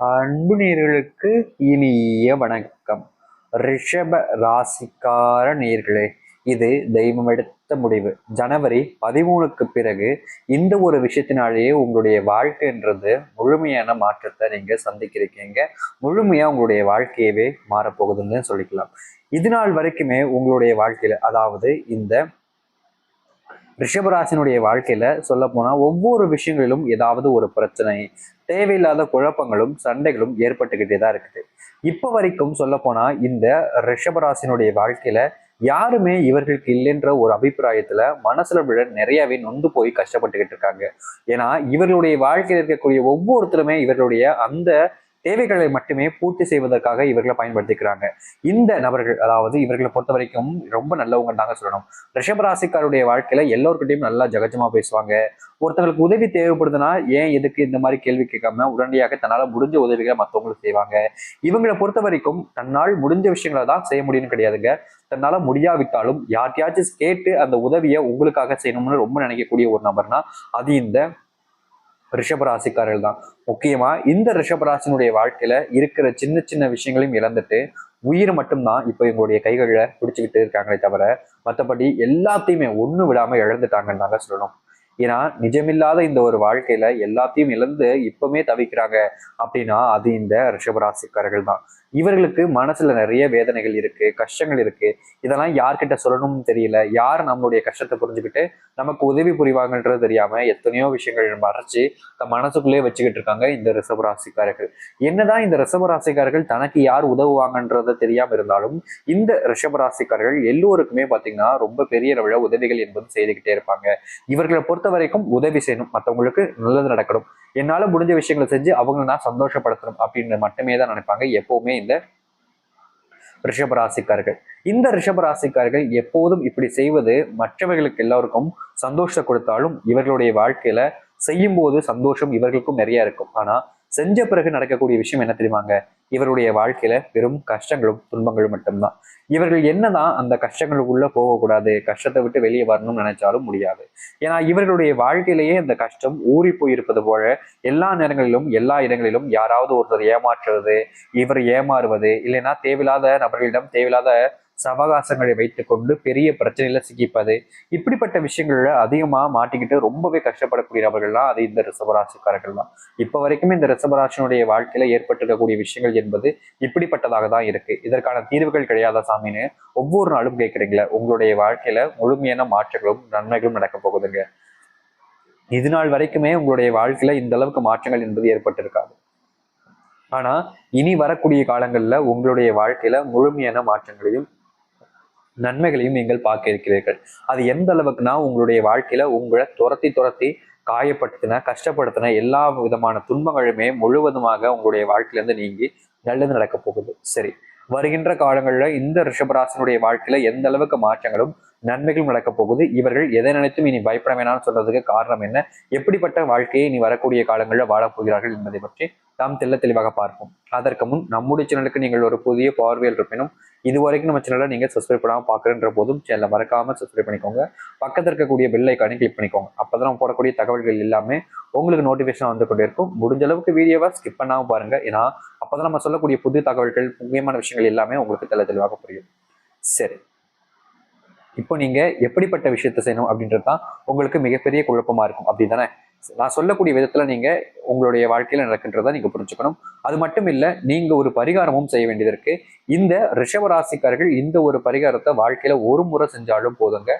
அன்பு நேர்களுக்கு இனிய வணக்கம். ரிஷப ராசிக்கார நேர்களே இது தெய்வம் எடுத்த முடிவு. ஜனவரி பதிமூணுக்கு பிறகு இந்த ஒரு விஷயத்தினாலேயே உங்களுடைய வாழ்க்கைன்றது முழுமையான மாற்றத்தை நீங்க சந்திக்கிறீங்க முழுமையா உங்களுடைய வாழ்க்கையவே மாறப்போகுதுன்னு சொல்லிக்கலாம். இது நாள் வரைக்குமே உங்களுடைய வாழ்க்கையில அதாவது இந்த ரிஷபராசினுடைய வாழ்க்கையில சொல்ல போனா ஒவ்வொரு விஷயங்களிலும் ஏதாவது ஒரு பிரச்சனை தேவையில்லாத குழப்பங்களும் சண்டைகளும் ஏற்பட்டுக்கிட்டே தான் இருக்குது. இப்போ வரைக்கும் சொல்ல போனா இந்த ரிஷபராசினுடைய வாழ்க்கையில யாருமே இவர்களுக்கு இல்லைன்ற ஒரு அபிப்பிராயத்துல மனசுல விட நிறையவே நொந்து போய் கஷ்டப்பட்டுக்கிட்டு இருக்காங்க. ஏன்னா இவர்களுடைய வாழ்க்கையில் இருக்கக்கூடிய ஒவ்வொருத்தருமே இவர்களுடைய அந்த தேவைகளை மட்டுமே பூர்த்தி செய்வதற்காக இவர்களை பயன்படுத்திக்கிறாங்க. இந்த நபர்கள் அதாவது இவர்களை பொறுத்த வரைக்கும் ரொம்ப நல்லவங்க தாங்க சொல்லணும். ரிஷபராசிக்காருடைய வாழ்க்கையில எல்லோருக்கிட்டையும் நல்லா ஜகஜமா பேசுவாங்க. ஒருத்தங்களுக்கு உதவி தேவைப்படுதுன்னா ஏன் எதுக்கு இந்த மாதிரி கேள்வி கேட்காம உடனடியாக தன்னால முடிஞ்ச உதவிகளை மற்றவங்களுக்கு செய்வாங்க. இவங்களை பொறுத்த வரைக்கும் தன்னால் முடிஞ்ச விஷயங்களை தான் செய்ய முடியும்னு கிடையாதுங்க. தன்னால முடியாவிட்டாலும் யார்கிட்டயாச்சும் கேட்டு அந்த உதவியை உங்களுக்காக செய்யணும்னு ரொம்ப நினைக்கக்கூடிய ஒரு நபர்னா அது இந்த ரிஷபராசிக்காரர்கள் தான் முக்கியமா இந்த ரிஷபராசினுடைய வாழ்க்கையில இருக்கிற சின்ன சின்ன விஷயங்களையும் இழந்துட்டு உயிர் மட்டும்தான் இப்போ எங்களுடைய கைகளில் பிடிச்சிக்கிட்டு இருக்காங்களே தவிர மற்றபடி எல்லாத்தையுமே ஒண்ணு விடாம இழந்துட்டாங்கன்னு தாங்க சொல்லணும். ஏன்னா நிஜமில்லாத இந்த ஒரு வாழ்க்கையில எல்லாத்தையும் இழந்து இப்பவுமே தவிக்கிறாங்க அப்படின்னா அது இந்த ரிஷபராசிக்காரர்கள் தான் இவர்களுக்கு மனசுல நிறைய வேதனைகள் இருக்கு கஷ்டங்கள் இருக்கு. இதெல்லாம் யார்கிட்ட சொல்லணும்னு தெரியல. யார் நம்மளுடைய கஷ்டத்தை புரிஞ்சுக்கிட்டு நமக்கு உதவி புரிவாங்கன்றது தெரியாம எத்தனையோ விஷயங்கள் நம்ம அரைச்சு தன் மனசுக்குள்ளேயே வச்சுக்கிட்டு இருக்காங்க இந்த ரிஷபராசிக்காரர்கள் என்னதான் இந்த ரிஷபராசிக்காரர்கள் தனக்கு யார் உதவுவாங்கன்றத தெரியாம இருந்தாலும் இந்த ரிஷபராசிக்காரர்கள் எல்லோருக்குமே பாத்தீங்கன்னா ரொம்ப பெரிய அளவில் உதவிகள் என்பது செய்துகிட்டே இருப்பாங்க. இவர்களை பொறுத்த வரைக்கும் உதவி செய்யணும். மற்றவங்களுக்கு நல்லது நடக்கணும். என்னால முடிஞ்ச விஷயங்களை செஞ்சு அவங்க நான் சந்தோஷப்படுத்தணும் அப்படின்னு மட்டுமே தான் நினைப்பாங்க. எப்பவுமே இந்த ரிஷபராசிக்காரர்கள். இந்த ரிஷபராசிக்காரர்கள் எப்போதும் இப்படி செய்வது மற்றவர்களுக்கு எல்லாருக்கும் சந்தோஷம் கொடுத்தாலும் இவர்களுடைய வாழ்க்கையில செய்யும் போது சந்தோஷம் இவர்களுக்கும் நிறைய இருக்கும். ஆனா செஞ்ச பிறகு நடக்கக்கூடிய விஷயம் என்ன தெரியுமாங்க? இவருடைய வாழ்க்கையில பெரும் கஷ்டங்களும் துன்பங்களும் மட்டும்தான். இவர்கள் என்னதான் அந்த கஷ்டங்களுக்குள்ள போகக்கூடாது கஷ்டத்தை விட்டு வெளியே வரணும்னு நினைச்சாலும் முடியாது. ஏன்னா இவர்களுடைய வாழ்க்கையிலேயே இந்த கஷ்டம் ஊறி போயிருப்பது போல எல்லா நேரங்களிலும் எல்லா இடங்களிலும் யாராவது ஒருத்தர் ஏமாற்றுவது இவர் ஏமாறுவது இல்லைன்னா தேவையில்லாத நபர்களிடம் தேவையில்லாத சவகாசங்களை வைத்துக்கொண்டு பெரிய பிரச்சனையில சிக்கிப்பது. இப்படிப்பட்ட விஷயங்கள்ல அதிகமா மாட்டிக்கிட்டு ரொம்பவே கஷ்டப்படக்கூடிய நபர்கள்லாம் அது இந்த ரிசபராசிக்காரர்கள் தான் இப்ப வரைக்குமே இந்த ரிசபராசினுடைய வாழ்க்கையில ஏற்பட்டிருக்கக்கூடிய விஷயங்கள் என்பது இப்படிப்பட்டதாக தான் இருக்கு. இதற்கான தீர்வுகள் கிடையாத சாமின்னு ஒவ்வொரு நாளும் கேட்குறீங்களே. உங்களுடைய வாழ்க்கையில முழுமையான மாற்றங்களும் நன்மைகளும் நடக்க போகுதுங்க. இது நாள் வரைக்குமே உங்களுடைய வாழ்க்கையில இந்த அளவுக்கு மாற்றங்கள் என்பது ஏற்பட்டிருக்காது. ஆனா இனி வரக்கூடிய காலங்கள்ல உங்களுடைய வாழ்க்கையில முழுமையான மாற்றங்களையும் நன்மைகளையும் நீங்கள் பார்க்க இருக்கிறீர்கள் அது எந்த அளவுக்குனா உங்களுடைய வாழ்க்கையில உங்களை துரத்தி துரத்தி காயப்படுத்தின கஷ்டப்படுத்தின எல்லா விதமான துன்பங்களுமே முழுவதுமாக உங்களுடைய வாழ்க்கையிலேருந்து நீங்கி நல்லது நடக்க போகுது. சரி. வருகின்ற காலங்களில் இந்த ரிஷபராசனுடைய வாழ்க்கையில எந்த அளவுக்கு மாற்றங்களும் நன்மைகளும் நடக்கப் போகுது. இவர்கள் எதை நினைத்தும் இனி பயப்பட வேணாம்னு சொல்றதுக்கு காரணம் என்ன? எப்படிப்பட்ட வாழ்க்கையை இனி வரக்கூடிய காலங்களில் வாழப் போகிறார்கள் என்பதை பற்றி நாம் தெல்ல தெளிவாக பார்ப்போம். அதற்கு முன் நம்முடைய சேனலுக்கு நீங்கள் ஒரு புதிய பார்வையில் இருப்பினும் இது வரைக்கும் நம்ம சேனலை நீங்கள் சப்ஸ்கிரைப் பண்ணாமல் பார்க்குறன்ற போதும் சேனலை மறக்காமல் சப்ஸ்கிரைப் பண்ணிக்கோங்க. பக்கத்தில் இருக்கக்கூடிய பெல் ஐக்கானே கிளிக் பண்ணிக்கோங்க. அப்போ தான் நம்ம போடக்கூடிய தகவல்கள் எல்லாமே உங்களுக்கு நோட்டிஃபிகேஷன் வந்து கொண்டே இருக்கும் முடிஞ்ச அளவுக்கு வீடியோவை ஸ்கிப் பண்ணாமல் பாருங்க. ஏன்னா அப்போ தான் நம்ம சொல்லக்கூடிய புது தகவல்கள் முக்கியமான விஷயங்கள் எல்லாமே உங்களுக்கு தெல்ல தெளிவாக புரியும். சரி. இப்போ நீங்க எப்படிப்பட்ட விஷயத்த செய்யணும் அப்படின்றது தான் உங்களுக்கு மிகப்பெரிய குழப்பமா இருக்கும். அப்படி தானே? நான் சொல்லக்கூடிய விதத்துல நீங்க உங்களுடைய வாழ்க்கையில நடக்கின்றதை நீங்க புரிஞ்சுக்கணும். அது மட்டும் இல்ல நீங்க ஒரு பரிகாரமும் செய்ய வேண்டியது இருக்கு. இந்த ரிஷபராசிக்காரர்கள் இந்த ஒரு பரிகாரத்தை வாழ்க்கையில ஒரு முறை செஞ்சாலும் போதுங்க.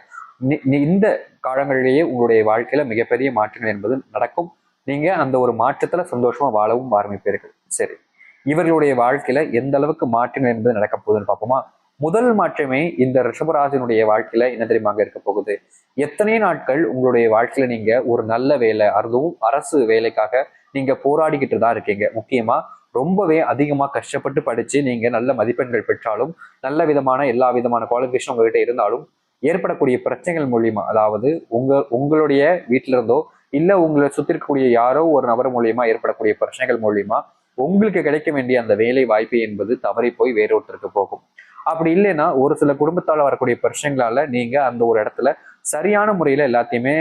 இந்த காலங்களிலேயே உங்களுடைய வாழ்க்கையில மிகப்பெரிய மாற்றங்கள் என்பது நடக்கும். நீங்க அந்த ஒரு மாற்றத்துல சந்தோஷமா வாழவும் ஆரம்பிப்பீர்கள். சரி. இவர்களுடைய வாழ்க்கையில எந்த அளவுக்கு மாற்றங்கள் என்பது நடக்க போகுதுன்னு பார்ப்போமா? முதல் மாற்றமே இந்த ரிஷபராஜனுடைய வாழ்க்கையில என்ன தெரியுமாங்க இருக்க போகுது? எத்தனை நாட்கள் உங்களுடைய வாழ்க்கையில நீங்க ஒரு நல்ல வேலை அதுவும் அரசு வேலைக்காக நீங்க போராடிக்கிட்டு தான் இருக்கீங்க. முக்கியமா ரொம்பவே அதிகமா கஷ்டப்பட்டு படிச்சு நீங்க நல்ல மதிப்பெண்கள் பெற்றாலும் நல்ல விதமான எல்லா விதமான குவாலிஃபிகேஷன் உங்ககிட்ட இருந்தாலும் ஏற்படக்கூடிய பிரச்சனைகள் மூலியமா அதாவது உங்க உங்களுடைய வீட்டில இருந்தோ இல்ல உங்களை சுத்தி இருக்கக்கூடிய யாரோ ஒரு நபர் மூலியமா ஏற்படக்கூடிய பிரச்சனைகள் மூலியமா உங்களுக்கு கிடைக்க வேண்டிய அந்த வேலை வாய்ப்பு என்பது தவறி போய் வேறொருத்தருக்கு போகும். அப்படி இல்லைன்னா ஒரு சில குடும்பத்தால் வரக்கூடிய பிரச்சனைகளால நீங்கள் அந்த ஒரு இடத்துல சரியான முறையில் எல்லாத்தையுமே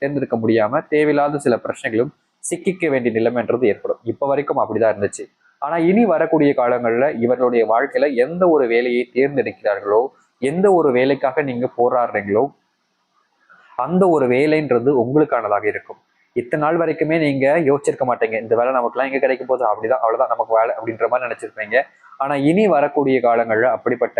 தேர்ந்தெடுக்க முடியாமல் தேவையில்லாத சில பிரச்சனைகளும் சிக்கிக்க வேண்டிய நிலைமைன்றது ஏற்படும். இப்போ வரைக்கும் அப்படிதான் இருந்துச்சு. ஆனால் இனி வரக்கூடிய காலங்களில் இவர்களுடைய வாழ்க்கையில் எந்த ஒரு வேலையை தேர்ந்தெடுக்கிறார்களோ எந்த ஒரு வேலைக்காக நீங்கள் போராடுறீங்களோ அந்த ஒரு வேலைன்றது உங்களுக்கானதாக இருக்கும். இத்தனை நாள் வரைக்குமே நீங்க யோசிச்சிருக்க மாட்டீங்க. இந்த வேலை நமக்குலாம் எங்க கிடைக்கும் போது அப்படிதான் அவ்வளவுதான் நமக்கு வேலை அப்படின்ற மாதிரி நினைச்சிருப்பீங்க. ஆனா இனி வரக்கூடிய காலங்கள்ல அப்படிப்பட்ட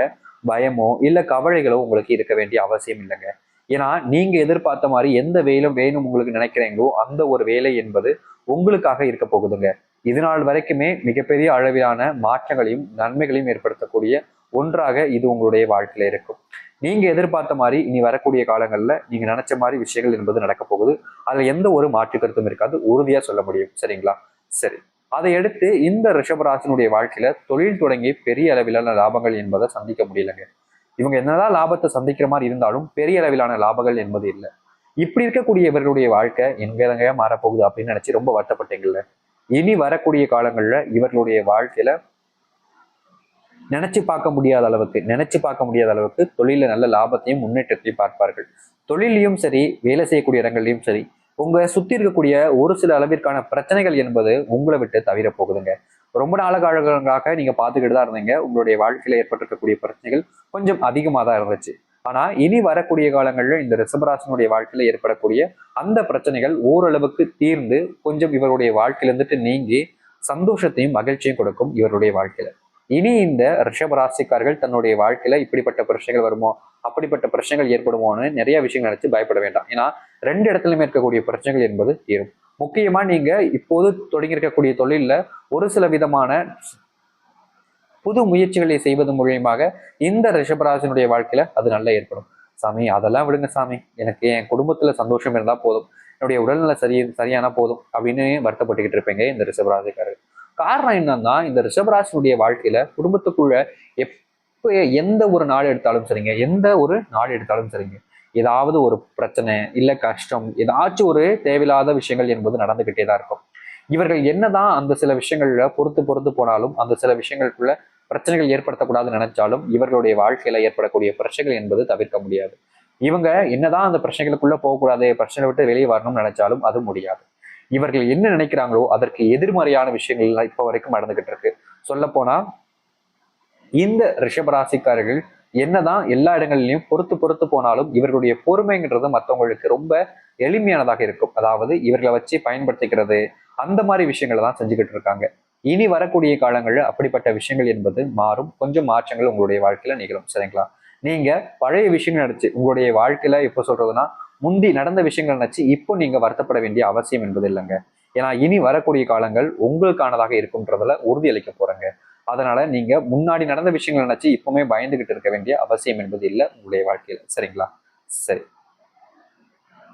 பயமோ இல்ல கவலைகளோ உங்களுக்கு இருக்க வேண்டிய அவசியம் இல்லைங்க. ஏன்னா நீங்க எதிர்பார்த்த மாதிரி எந்த வேலும் வேணும் உங்களுக்கு நினைக்கிறீங்களோ அந்த ஒரு வேலை என்பது உங்களுக்காக இருக்க போகுதுங்க. இது நாள் வரைக்குமே மிகப்பெரிய அளவிலான மாற்றங்களையும் நன்மைகளையும் ஏற்படுத்தக்கூடிய ஒன்றாக இது உங்களுடைய வாழ்க்கையில இருக்கும். நீங்க எதிர்பார்த்த மாதிரி இனி வரக்கூடிய காலங்கள்ல நீங்க நினைச்ச மாதிரி விஷயங்கள் என்பது நடக்க போகுது. அதுல எந்த ஒரு மாற்று கருத்தும் இருக்காது. உறுதியா சொல்ல முடியும். சரிங்களா? சரி. அதையடுத்து இந்த ரிஷபராசனுடைய வாழ்க்கையில தொழில் தொடங்கி பெரிய அளவிலான லாபங்கள் என்பதை சந்திக்க முடியலங்க. இவங்க என்னதான் லாபத்தை சந்திக்கிற மாதிரி இருந்தாலும் பெரிய அளவிலான லாபங்கள் என்பது இல்லை. இப்படி இருக்கக்கூடிய இவர்களுடைய வாழ்க்கை எங்க மாறப்போகுது அப்படின்னு நினைச்சு ரொம்ப வருத்தப்பட்டீங்கல்ல? இனி வரக்கூடிய காலங்கள்ல இவர்களுடைய வாழ்க்கையில நினைச்சு பார்க்க முடியாத அளவுக்கு நினைச்சு பார்க்க முடியாத அளவுக்கு தொழிலில் நல்ல லாபத்தையும் முன்னேற்றத்தையும் பார்ப்பார்கள். தொழிலையும் சரி வேலை செய்யக்கூடிய இடங்கள்லையும் சரி உங்களை சுற்றி இருக்கக்கூடிய ஒரு சில அளவிற்கான பிரச்சனைகள் என்பது உங்களை விட்டு தவிர போகுதுங்க. ரொம்ப நாளகாலங்களாக நீங்கள் பார்த்துக்கிட்டு தான் இருந்தீங்க. உங்களுடைய வாழ்க்கையில் ஏற்பட்டிருக்கக்கூடிய பிரச்சனைகள் கொஞ்சம் அதிகமாக தான் இருந்துச்சு. ஆனால் இனி வரக்கூடிய காலங்களில் இந்த ரிஷபராசனுடைய வாழ்க்கையில் ஏற்படக்கூடிய அந்த பிரச்சனைகள் ஓரளவுக்கு தீர்ந்து கொஞ்சம் இவருடைய வாழ்க்கையில இருந்துட்டு நீங்கி சந்தோஷத்தையும் மகிழ்ச்சியும் கொடுக்கும் இவருடைய வாழ்க்கையில். இனி இந்த ரிஷபராசிக்காரர்கள் தன்னுடைய வாழ்க்கையில இப்படிப்பட்ட பிரச்சனைகள் வருமோ அப்படிப்பட்ட பிரச்சனைகள் ஏற்படுமோன்னு நிறைய விஷயங்கள் நினைச்சு பயப்பட வேண்டாம். ஏன்னா ரெண்டு இடத்துலயுமே இருக்கக்கூடிய பிரச்சனைகள் என்பது தீரும். முக்கியமா நீங்க இப்போது தொடங்கி இருக்கக்கூடிய ஒரு சில விதமான புது முயற்சிகளை செய்வது மூலியமாக இந்த ரிஷபராசினுடைய வாழ்க்கையில அது நல்லா ஏற்படும். சாமி அதெல்லாம் விடுங்க சாமி. எனக்கு என் குடும்பத்துல சந்தோஷம் இருந்தா போதும். என்னுடைய உடல்நல சரி சரியான போதும் அப்படின்னு வருத்தப்பட்டுக்கிட்டு இருப்பீங்க இந்த ரிஷபராசிக்காரர் காரணம் என்னன்னா இந்த ரிஷபராசினுடைய வாழ்க்கையில குடும்பத்துக்குள்ள எப்ப எந்த ஒரு நாள் எடுத்தாலும் சரிங்க. எந்த ஒரு நாள் எடுத்தாலும் சரிங்க. ஏதாவது ஒரு பிரச்சனை இல்லை கஷ்டம் ஏதாச்சும் ஒரு தேவையில்லாத விஷயங்கள் என்பது நடந்துகிட்டே தான் இருக்கும். இவர்கள் என்னதான் அந்த சில விஷயங்கள்ல பொறுத்து பொறுத்து போனாலும் அந்த சில விஷயங்களுக்குள்ள பிரச்சனைகள் ஏற்படுத்தக்கூடாதுன்னு நினைச்சாலும் இவர்களுடைய வாழ்க்கையில ஏற்படக்கூடிய பிரச்சனைகள் என்பது தவிர்க்க முடியாது. இவங்க என்னதான் அந்த பிரச்சனைகளுக்குள்ள போகக்கூடாது பிரச்சனை விட்டு வெளியே வரணும்னு நினைச்சாலும் அது முடியாது. இவர்கள் என்ன நினைக்கிறாங்களோ அதற்கு எதிர்மறையான விஷயங்கள் இப்ப வரைக்கும் நடந்துகிட்டு இருக்கு. சொல்ல போனா இந்த ரிஷபராசிக்காரர்கள் என்னதான் எல்லா இடங்கள்லையும் பொறுத்து பொறுத்து போனாலும் இவர்களுடைய பொறுமைங்கிறது மற்றவங்களுக்கு ரொம்ப எளிமையானதாக இருக்கும். அதாவது இவர்களை வச்சு பயன்படுத்திக்கிறது அந்த மாதிரி விஷயங்களை தான் செஞ்சுக்கிட்டு இருக்காங்க. இனி வரக்கூடிய காலங்களில் அப்படிப்பட்ட விஷயங்கள் என்பது மாறும். கொஞ்சம் மாற்றங்கள் உங்களுடைய வாழ்க்கையில நிகழும். சரிங்களா? நீங்க பழைய விஷயங்கள் நினைச்சு உங்களுடைய வாழ்க்கையில எப்ப சொல்றதுன்னா முந்தி நடந்த விஷயங்கள் நினச்சி இப்போ நீங்கள் வருத்தப்பட வேண்டிய அவசியம் என்பது இல்லைங்க. ஏன்னா இனி வரக்கூடிய காலங்கள் உங்களுக்கானதாக இருக்கும்ன்றதுல உறுதியளிக்க போகிறேங்க அதனால நீங்க முன்னாடி நடந்த விஷயங்கள் நினைச்சு இப்பவுமே பயந்துகிட்டு இருக்க வேண்டிய அவசியம் என்பது இல்லை உங்களுடைய வாழ்க்கையில. சரிங்களா? சரி.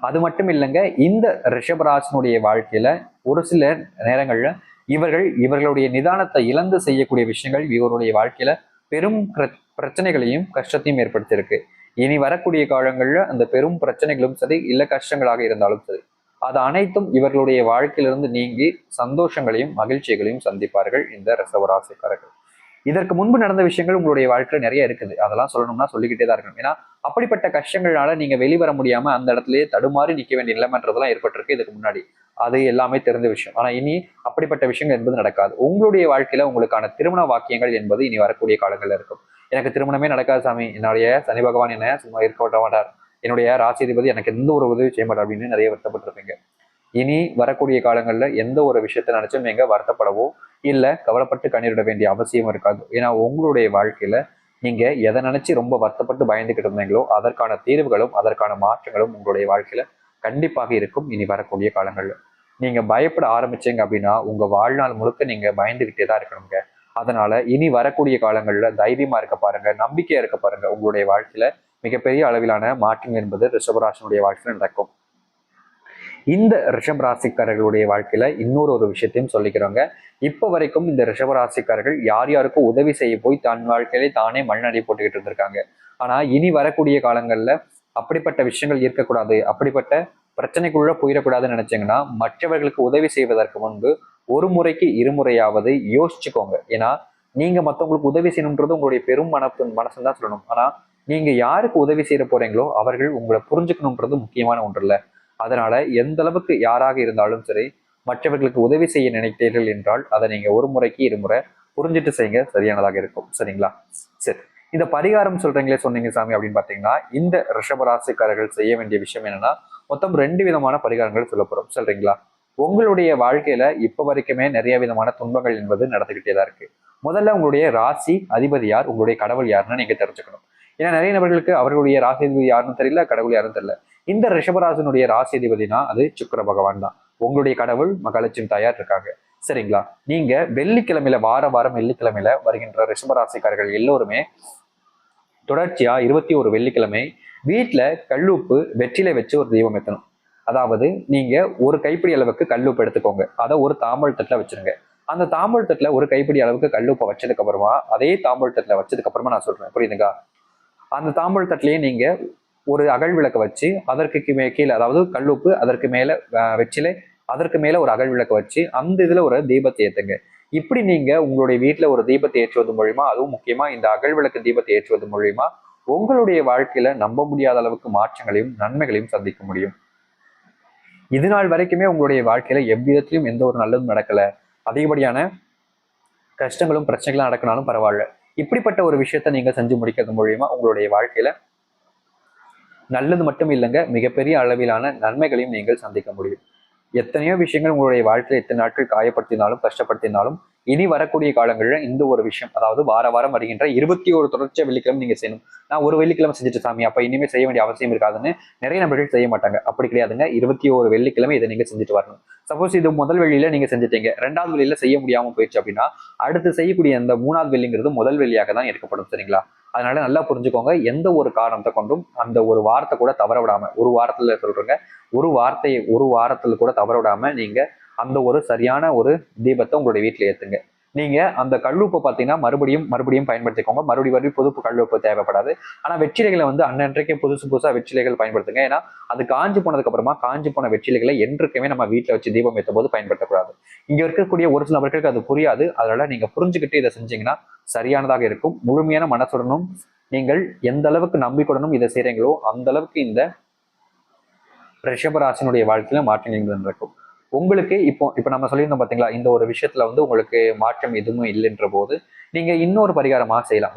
அது மட்டும் இல்லைங்க இந்த ரிஷபராசனுடைய வாழ்க்கையில ஒரு சில நேரங்கள்ல இவர்கள் இவர்களுடைய நிதானத்தை இழந்து செய்யக்கூடிய விஷயங்கள் இவருடைய வாழ்க்கையில பெரும் பிரச்சனைகளையும் கஷ்டத்தையும் ஏற்படுத்தியிருக்கு. இனி வரக்கூடிய காலங்களில் அந்த பெரும் பிரச்சனைகளும் சரி இல்லை கஷ்டங்களாக இருந்தாலும் சரி அது அனைத்தும் இவர்களுடைய வாழ்க்கையிலிருந்து நீங்கி சந்தோஷங்களையும் மகிழ்ச்சிகளையும் சந்திப்பார்கள் இந்த ரசவராசிக்காரர்கள். இதற்கு முன்பு நடந்த விஷயங்கள் உங்களுடைய வாழ்க்கையில நிறைய இருக்குது. அதெல்லாம் சொல்லணும்னா சொல்லிக்கிட்டே தான் இருக்கணும். ஏன்னா அப்படிப்பட்ட கஷ்டங்களால நீங்க வெளிவர முடியாம அந்த இடத்துலயே தடுமாறி நிக்க வேண்டிய நிலைமைன்றதெல்லாம் ஏற்பட்டிருக்கு இதுக்கு முன்னாடி. அது எல்லாமே தெரிந்த விஷயம். ஆனா இனி அப்படிப்பட்ட விஷயங்கள் என்பது நடக்காது. உங்களுடைய வாழ்க்கையில உங்களுக்கான திருமண வாக்கியங்கள் என்பது இனி வரக்கூடிய காலங்கள்ல இருக்கும். எனக்கு திருமணமே நடக்காது சாமி. என்னுடைய சனி பகவான் என்ன சும்மா இருக்க விட மாட்டார். என்னுடைய ராசிதிபதி எனக்கு எந்த ஒரு உதவி செய்ய மாட்டார் அப்படின்னு நிறைய வருத்தப்பட்டிருப்பீங்க. இனி வரக்கூடிய காலங்களில் எந்த ஒரு விஷயத்தை நினைச்சும் நீங்க வருத்தப்படவோ இல்லை கவலைப்பட்டு கண்ணீரிட வேண்டிய அவசியம் இருக்காது. ஏன்னா உங்களுடைய வாழ்க்கையில நீங்க எதை நினைச்சு ரொம்ப வருத்தப்பட்டு பயந்துகிட்டு இருந்தீங்களோ அதற்கான தீர்வுகளும் அதற்கான மாற்றங்களும் உங்களுடைய வாழ்க்கையில கண்டிப்பாக இருக்கும் இனி வரக்கூடிய காலங்களில். நீங்க பயப்பட ஆரம்பிச்சீங்க அப்படின்னா உங்க வாழ்நாள் முழுக்க நீங்க பயந்துகிட்டே தான் இருக்கணுங்க. அதனால இனி வரக்கூடிய காலங்கள்ல தைரியமா இருக்க பாருங்க நம்பிக்கையா இருக்க பாருங்க. உங்களுடைய வாழ்க்கையில மிகப்பெரிய அளவிலான மாற்றம் என்பது ரிஷபராசனுடைய வாழ்க்கையில நடக்கும். இந்த ரிஷபராசிக்காரர்களுடைய வாழ்க்கையில இன்னொரு ஒரு விஷயத்தையும் சொல்லிக்கிறோங்க. இப்ப வரைக்கும் இந்த ரிஷபராசிக்காரர்கள் யார் யாருக்கும் உதவி செய்ய போய் தன் வாழ்க்கையிலே தானே மண்ணடி போட்டுக்கிட்டு இருந்திருக்காங்க. ஆனா இனி வரக்கூடிய காலங்கள்ல அப்படிப்பட்ட விஷயங்கள் இருக்கக்கூடாது அப்படிப்பட்ட பிரச்சனைக்குள்ள போயிடக்கூடாதுன்னு நினைச்சீங்கன்னா மற்றவர்களுக்கு உதவி செய்வதற்கு முன்பு ஒரு முறைக்கு இருமுறையாவது யோசிச்சுக்கோங்க. ஏன்னா நீங்க மற்றவங்களுக்கு உதவி செய்யணுன்றது உங்களுடைய பெரும் மனப்பு மனசு தான் சொல்லணும். ஆனா நீங்க யாருக்கு உதவி செய்ய போறீங்களோ அவர்கள் உங்களை புரிஞ்சுக்கணுன்றது முக்கியமான ஒன்று இல்லை அதனால எந்த அளவுக்கு யாராக இருந்தாலும் சரி மற்றவர்களுக்கு உதவி செய்ய நினைத்தீர்கள் என்றால் அதை நீங்க ஒரு முறைக்கு இருமுறை புரிஞ்சுட்டு செய்யுங்க. சரியானதாக இருக்கும். சரிங்களா? சரி. இந்த பரிகாரம் சொல்றீங்களே சொன்னீங்க சாமி அப்படின்னு பாத்தீங்கன்னா இந்த ரிஷபராசிக்காரர்கள் செய்ய வேண்டிய விஷயம் என்னன்னா மொத்தம் ரெண்டு விதமான பரிகாரங்கள் சொல்ல போறோம். சொல்றீங்களா? உங்களுடைய வாழ்க்கையில இப்ப வரைக்குமே நிறைய விதமான துன்பங்கள் என்பது நடந்துகிட்டே தான் இருக்கு. முதல்ல உங்களுடைய ராசி அதிபதி யார்? உங்களுடைய கடவுள் யாருன்னு நீங்க தெரிஞ்சுக்கணும். ஏன்னா நிறைய நபர்களுக்கு அவர்களுடைய ராசி அதிபதி யாருன்னு தெரியல கடவுள் யாருன்னு தெரியல. இந்த ரிஷபராசனுடைய ராசி அதிபதினா அது சுக்கர பகவான் தான். உங்களுடைய கடவுள் மகாலட்சுமி தாயார் இருக்காங்க. சரிங்களா? நீங்க வெள்ளிக்கிழமையில வார வாரம் வெள்ளிக்கிழமையில வருகின்ற ரிஷபராசிக்காரர்கள் எல்லோருமே தொடர்ச்சியா இருபத்தி ஒரு வெள்ளிக்கிழமை வீட்டுல கல்லுப்பு வெற்றிலை வச்சு ஒரு தெய்வம் எத்தணும் அதாவது நீங்கள் ஒரு கைப்பிடி அளவுக்கு கல்லுப்பு எடுத்துக்கோங்க. அதை ஒரு தாம்பல் தட்டில் வச்சுருங்க. அந்த தாம்பல் தட்டில் ஒரு கைப்பிடி அளவுக்கு கல்லுப்பை வச்சதுக்கப்புறமா அதே தாம்பல் தட்டில் வச்சதுக்கப்புறமா நான் சொல்கிறேன் புரியுதுங்களா? அந்த தாம்பல் தட்டுலயே நீங்கள் ஒரு அகழ் விளக்கு வச்சு அதற்கு கீழே கீழே அதாவது கல்லுப்பு அதற்கு மேலே வச்சிலே அதற்கு மேலே ஒரு அகழ் விளக்கு வச்சு அந்த இதில் ஒரு தீபத்தை ஏற்றுங்க இப்படி நீங்கள் உங்களுடைய வீட்டில் ஒரு தீபத்தை ஏற்றுவது மூலிமா அதுவும் முக்கியமாக இந்த அகழ் விளக்கு தீபத்தை ஏற்றுவது மூலிமா உங்களுடைய வாழ்க்கையில் நம்ப முடியாத அளவுக்கு மாற்றங்களையும் நன்மைகளையும் சந்திக்க முடியும். இது நாள் வரைக்குமே உங்களுடைய வாழ்க்கையில எவ்விதத்திலும் எந்த ஒரு நல்லதும் நடக்கல. அதிகப்படியான கஷ்டங்களும் பிரச்சனைகளும் நடக்கினாலும் பரவாயில்ல. இப்படிப்பட்ட ஒரு விஷயத்த நீங்க செஞ்சு முடிக்கிறது மூலியமா உங்களுடைய வாழ்க்கையில நல்லது மட்டும் இல்லைங்க மிகப்பெரிய அளவிலான நன்மைகளையும் நீங்கள் சந்திக்க முடியும். எத்தனையோ விஷயங்கள் உங்களுடைய வாழ்க்கையில எத்தனை நாட்கள் காயப்படுத்தினாலும் கஷ்டப்படுத்தினாலும் இனி வரக்கூடிய காலங்களில் இந்த ஒரு விஷயம் அதாவது வார வாரம் வருகின்ற இருபத்தி ஒரு தொடர்ச்சியாக வெள்ளிக்கிழமை நீங்க செய்யணும். நான் ஒரு வெள்ளிக்கிழமை செஞ்சுட்டு சாமி அப்ப இனிமே செய்ய வேண்டிய அவசியம் இருக்காதுன்னு நிறைய நபர்கள் செய்ய மாட்டாங்க. அப்படி கிடையாதுங்க. இருபத்தி ஒரு வெள்ளிக்கிழமை இதை நீங்க செஞ்சுட்டு வரணும். சப்போஸ் இது முதல் வெள்ளியில நீங்க செஞ்சுட்டீங்க. ரெண்டாவது வெளியில செய்ய முடியாம போயிடுச்சு அப்படின்னா அடுத்து செய்யக்கூடிய அந்த மூணாவது வெள்ளிங்கிறது முதல் வெள்ளியாக தான் எடுக்கப்படும் சரிங்களா? அதனால நல்லா புரிஞ்சுக்கோங்க. எந்த ஒரு காரணத்தை கொண்டும் அந்த ஒரு வாரத்தை கூட தவற விடாம ஒரு வாரத்துல சொல்றேங்க. ஒரு வார்த்தையை ஒரு வாரத்துல கூட தவற விடாம நீங்க அந்த ஒரு சரியான ஒரு தீபத்தை உங்களுடைய வீட்டில் ஏத்துங்க. நீங்க அந்த கல்லுப்பை பார்த்தீங்கன்னா மறுபடியும் மறுபடியும் பயன்படுத்திக்கோங்க. மறுபடியும் மறுபடியும் புதுப்பு கல்லுப்பு தேவைப்படாது. ஆனால் வெற்றிலைகளை வந்து அன்னன்றைக்கே புதுசு புதுசாக வெற்றிலைகள் பயன்படுத்துங்க. ஏன்னா அது காஞ்சி போனதுக்கு அப்புறமா காஞ்சி போன வெற்றிலைகளை என்றைக்குமே நம்ம வீட்டில் வச்சு தீபம் ஏற்றும் போது பயன்படுத்தக்கூடாது. இங்க இருக்கக்கூடிய ஒரு சில நபர்களுக்கு அது புரியாது. அதனால் நீங்க புரிஞ்சுக்கிட்டு இதை செஞ்சீங்கன்னா சரியானதாக இருக்கும். முழுமையான மனசுடனும் நீங்கள் எந்த அளவுக்கு நம்பிக்கையுடனும் இதை செய்கிறீங்களோ அந்த அளவுக்கு இந்த ரிஷபராசினுடைய வாழ்க்கையில மாற்றங்கள் நடக்கும் உங்களுக்கு இப்போ இப்போ நம்ம சொல்லியிருந்தோம் பாத்தீங்களா இந்த ஒரு விஷயத்துல வந்து உங்களுக்கு மாற்றம் எதுவும் இல்லைன்ற போது நீங்க இன்னொரு பரிகாரமாக செய்யலாம்.